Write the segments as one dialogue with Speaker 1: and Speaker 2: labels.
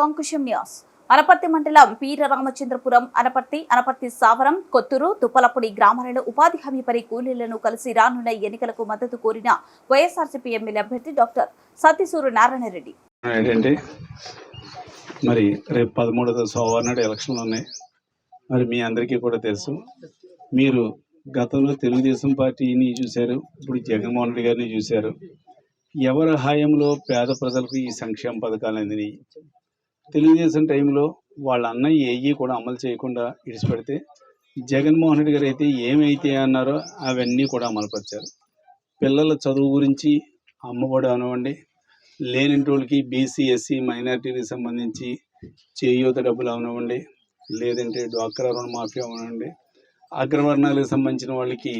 Speaker 1: To Ankusam news Anaparthi మండలం పీర రామచంద్రపురం అనపర్తి అనపర్తి సావరం కొత్తూరు తుప్పలపూడి గ్రామాలలో ఉపాధి హామీ పని కూలీలను కలిసి రానున్న ఎన్నికలకు మద్దతు కోరిన వైఎస్ఆర్సీపీ ఎమ్మెల్యే అభ్యర్థి డాక్టర్ సతీసూరు నారాయణ రెడ్డి
Speaker 2: ఏంటంటే మరి రేపు పదమూడవ సోమవారం నాడు ఎలక్షన్లు ఉన్నాయి. మరి మీ అందరికీ కూడా తెలుసు. మీరు గతంలో తెలుగుదేశం పార్టీని చూశారు ఇప్పుడు జగన్మోహన్ రెడ్డి గారిని చూశారు. ఎవరి హాయంలో పేద ప్రజలకు ఈ సంక్షేమ పథకాలు అందినాయి? తెలుగుదేశం టైంలో వాళ్ళ అన్నయ్య ఏవి కూడా అమలు చేయకుండా ఇడిచిపెడితే జగన్మోహన్ రెడ్డి గారు అయితే ఏమైతే అన్నారో అవన్నీ కూడా అమలుపరిచారు. పిల్లల చదువు గురించి అమ్మఒడి అవనివ్వండి లేనింటోళ్ళకి బీసీ ఎస్సీ మైనార్టీకి సంబంధించి చేయూత డబ్బులు అవనివ్వండి లేదంటే డ్వాక్రా రుణ మాఫీ అవనివ్వండి అగ్రవర్ణాలకు సంబంధించిన వాళ్ళకి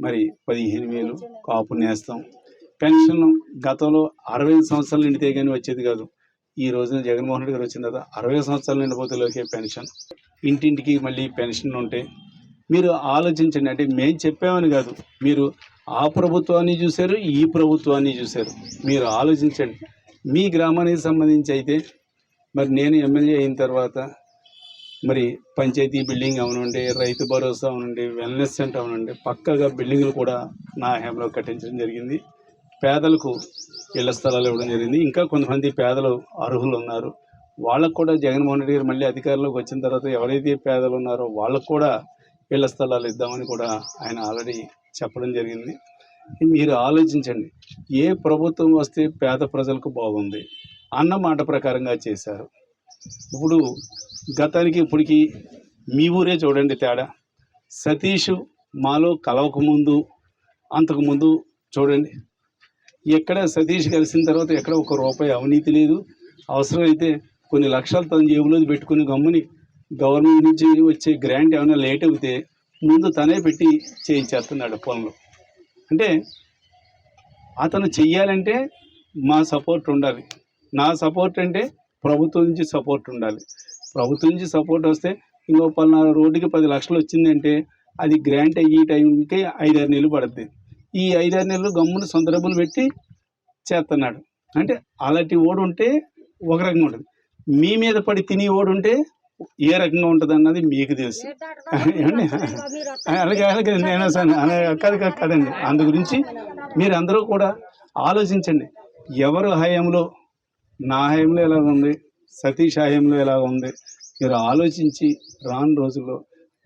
Speaker 2: మరి పదిహేను వేలు కాపు నేస్తాం. పెన్షన్ గతంలో అరవై సంవత్సరాలు నిండితే కానీ వచ్చేది కాదు. ఈ రోజున జగన్మోహన్ రెడ్డి గారు వచ్చిన తర్వాత అరవై సంవత్సరాలు నిండిపోతేలోకే పెన్షన్. ఇంటింటికి మళ్ళీ పెన్షన్ ఉంటే మీరు ఆలోచించండి. అంటే మేము చెప్పామని కాదు. మీరు ఆ ప్రభుత్వాన్ని చూశారు ఈ ప్రభుత్వాన్ని చూశారు. మీరు ఆలోచించండి. మీ గ్రామానికి సంబంధించి అయితే మరి నేను ఎమ్మెల్యే అయిన తర్వాత మరి panchayat building అవనండి Rythu Bharosa అవనండి wellness centre అవనండి పక్కగా బిల్డింగ్లు కూడా నా హయాంలో కట్టించడం జరిగింది. పేదలకు ఇళ్ళ స్థలాలు ఇవ్వడం జరిగింది. ఇంకా కొంతమంది పేదలు అర్హులు ఉన్నారు. వాళ్ళకు కూడా జగన్మోహన్ రెడ్డి గారు మళ్ళీ అధికారంలోకి వచ్చిన తర్వాత ఎవరైతే పేదలు ఉన్నారో వాళ్ళకు కూడా ఇళ్ళ స్థలాలు ఇద్దామని కూడా ఆయన ఆల్రెడీ చెప్పడం జరిగింది. మీరు ఆలోచించండి. ఏ ప్రభుత్వం వస్తే పేద ప్రజలకు బాగుంది? అన్న మాట ప్రకారంగా చేశారు. ఇప్పుడు గతానికి ఇప్పటికి మీ ఊరే చూడండి తేడా. సతీష్ మాలో కలవకముందు అంతకుముందు చూడండి. ఎక్కడ సతీష్ కలిసిన తర్వాత ఎక్కడ ఒక రూపాయి అవినీతి లేదు. అవసరమైతే కొన్ని లక్షలు తన జేబులో పెట్టుకుని గమ్ముని గవర్నమెంట్ నుంచి వచ్చే గ్రాంట్ ఏమైనా లేట్ అవుతే ముందు తనే పెట్టి చేయించేస్తున్నాడు పనులు అంటే అతను చెయ్యాలంటే మా సపోర్ట్ ఉండాలి. నా సపోర్ట్ అంటే ప్రభుత్వం నుంచి సపోర్ట్ ఉండాలి. ప్రభుత్వం నుంచి సపోర్ట్ వస్తే ఇంకో పలానా రోడ్డుకి పది లక్షలు వచ్చిందంటే అది గ్రాంట్ అయ్యే టైంకి ఐదారు నెలలు పడుతుంది ఈ ఐదారు నెలలు గమ్మున సొంత డబ్బులు పెట్టి చేస్తున్నాడు అంటే అలాంటి ఓడు ఉంటే ఒక రకంగా ఉంటుంది. మీ మీద పడి తిని ఓడు ఉంటే ఏ రకంగా ఉంటుంది అన్నది మీకు తెలుసు. అలాగే అలాగే నేను అసలు అలా కాదు కాదు కాదండి. అందు గురించి మీరు అందరూ కూడా ఆలోచించండి. ఎవరు హయాంలో నా హయాంలో ఎలా ఉంది సతీష్ హయాంలో ఎలా ఉంది మీరు ఆలోచించి రాను రోజుల్లో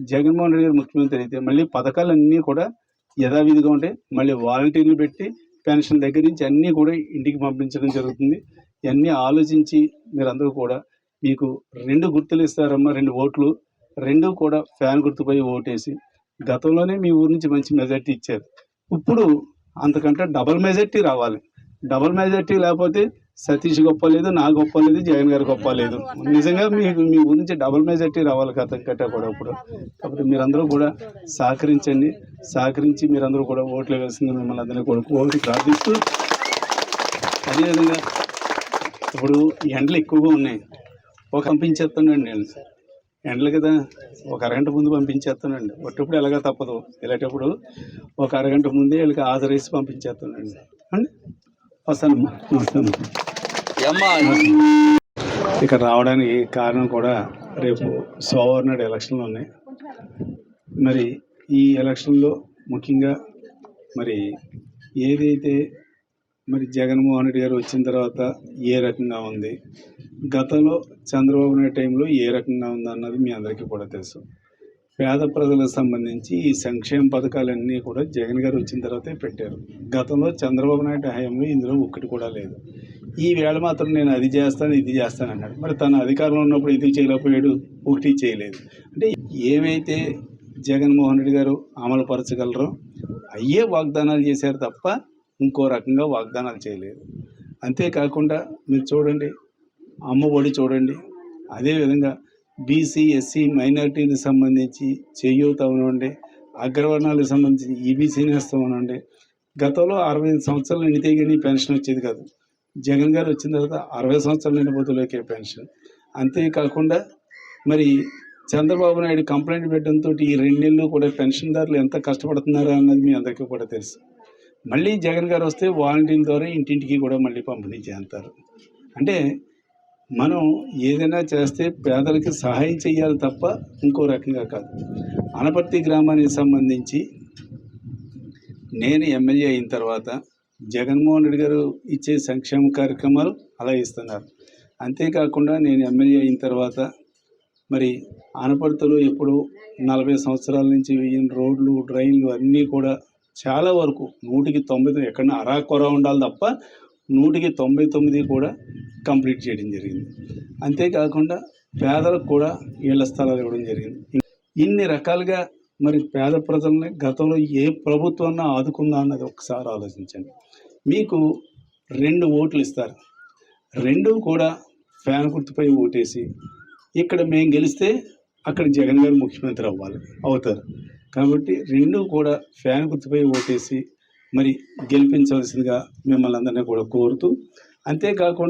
Speaker 2: జగన్మోహన్ రెడ్డి గారు ముఖ్యమంత్రి అయితే మళ్ళీ పథకాలన్నీ కూడా యథావిధిగా ఉంటే మళ్ళీ వాలంటీర్లు పెట్టి పెన్షన్ దగ్గర నుంచి అన్నీ కూడా ఇంటికి పంపించడం జరుగుతుంది. ఇవన్నీ ఆలోచించి మీరందరూ కూడా మీకు రెండు గుర్తులు ఇస్తారమ్మా రెండు ఓట్లు. రెండు కూడా ఫ్యాన్ గుర్తుపై ఓటేసి గతంలోనే మీ ఊరి నుంచి మంచి మెజార్టీ ఇచ్చారు. ఇప్పుడు అంతకంటే డబల్ మెజార్టీ రావాలి. డబల్ మెజార్టీ లేకపోతే సతీష్ గొప్ప లేదు నా గొప్ప లేదు జగన్ గారు గొప్ప లేదు. నిజంగా మీకు మీ గురించి డబుల్ మెజార్టీ రావాలి కథ కట్ట కూడా ఇప్పుడు కాబట్టి మీరందరూ కూడా సహకరించండి. సహకరించి మీరందరూ కూడా ఓట్లు వేసింది మిమ్మల్ని అందరినీ కూడా కోరి ప్రార్థిస్తూ అదేవిధంగా ఇప్పుడు ఎండలు ఎక్కువగా ఉన్నాయి. ఒక పంపించేస్తానండి నేను. ఎండలు కదా ఒక అరగంట ముందు పంపించేస్తానండి. ఒట్టప్పుడు ఎలాగ తప్పదు. వెళ్ళేటప్పుడు ఒక అరగంట ముందే వీళ్ళకి ఆదరేసి పంపించేస్తానండి. అండి? వస్తాను. ఇక్కడ రావడానికి కారణం కూడా రేపు సోమవారం నాడు ఎలక్షన్లు ఉన్నాయి. మరి ఈ ఎలక్షన్లో ముఖ్యంగా మరి ఏదైతే మరి జగన్మోహన్ రెడ్డి గారు వచ్చిన తర్వాత ఏ రకంగా ఉంది గతంలో చంద్రబాబు నాయుడు టైంలో ఏ రకంగా ఉంది అన్నది మీ అందరికీ కూడా తెలుసు. పేద ప్రజలకు సంబంధించి ఈ సంక్షేమ పథకాలన్నీ కూడా జగన్ గారు వచ్చిన తర్వాతే పెట్టారు. గతంలో చంద్రబాబు నాయుడు హయాంలో ఇందులో ఒక్కటి కూడా లేదు. ఈ వేళ మాత్రం నేను అది చేస్తాను ఇది చేస్తాను అన్నాడు. మరి తన అధికారంలో ఉన్నప్పుడు ఇది చేయలేకపోయాడు? ఒకటి చేయలేదు. అంటే ఏమైతే జగన్మోహన్ రెడ్డి గారు అమలు పరచగలరో అయ్యే వాగ్దానాలు చేశారు తప్ప ఇంకో రకంగా వాగ్దానాలు చేయలేదు. అంతేకాకుండా మీరు చూడండి అమ్మ ఒడి చూడండి అదేవిధంగా బీసీ ఎస్సీ మైనార్టీకి సంబంధించి చేయూత అవనండి అగ్రవర్ణాలకు సంబంధించి ఈబీసీ నేస్తం అవనండి గతంలో అరవై ఐదు సంవత్సరాలు నిండితే కానీ పెన్షన్ వచ్చేది కాదు. జగన్ గారు వచ్చిన తర్వాత అరవై సంవత్సరాలు నిండిపోతులోకే పెన్షన్. అంతేకాకుండా మరి చంద్రబాబు నాయుడు కంప్లైంట్ పెట్టడంతో ఈ రెండు నెలలు కూడా పెన్షన్దారులు ఎంత కష్టపడుతున్నారా అన్నది మీ అందరికీ కూడా తెలుసు. మళ్ళీ జగన్ గారు వస్తే వాలంటీర్ల ద్వారా ఇంటింటికి కూడా మళ్ళీ పంపిణీ చేస్తారు. అంటే మనం ఏదైనా చేస్తే పేదలకి సహాయం చేయాలి తప్ప ఇంకో రకంగా కాదు. అనపర్తి గ్రామానికి సంబంధించి నేను ఎమ్మెల్యే అయిన తర్వాత జగన్మోహన్ రెడ్డి గారు ఇచ్చే సంక్షేమ కార్యక్రమాలు అలా ఇస్తున్నారు. అంతేకాకుండా నేను ఎమ్మెల్యే అయిన తర్వాత మరి ఆనపర్తిలో ఇప్పుడు నలభై సంవత్సరాల నుంచి వేయిన రోడ్లు డ్రైన్లు అన్నీ కూడా చాలా వరకు నూటికి తొంభై తొమ్మిది ఎక్కడన్నా అరాకొర ఉండాలి తప్ప నూటికి తొంభై తొమ్మిది కూడా కంప్లీట్ చేయడం జరిగింది. అంతేకాకుండా పేదలకు కూడా ఇళ్ళ స్థలాలు ఇవ్వడం జరిగింది. ఇన్ని రకాలుగా మరి పేద ప్రజల్ని గతంలో ఏ ప్రభుత్వం ఆదుకుందా అన్నది ఒకసారి ఆలోచించండి. మీకు రెండు ఓట్లు ఇస్తారు. రెండు కూడా ఫ్యాన్ గుర్తుపై ఓటేసి ఇక్కడ మేము గెలిస్తే అక్కడ జగన్ గారు ముఖ్యమంత్రి అవ్వాలి అవుతారు. కాబట్టి రెండు కూడా ఫ్యాన్ గుర్తుపై ఓటేసి మరి గెలిపించవలసిందిగా మిమ్మల్ని అందరినీ కూడా కోరుతూ అంతేకాకుండా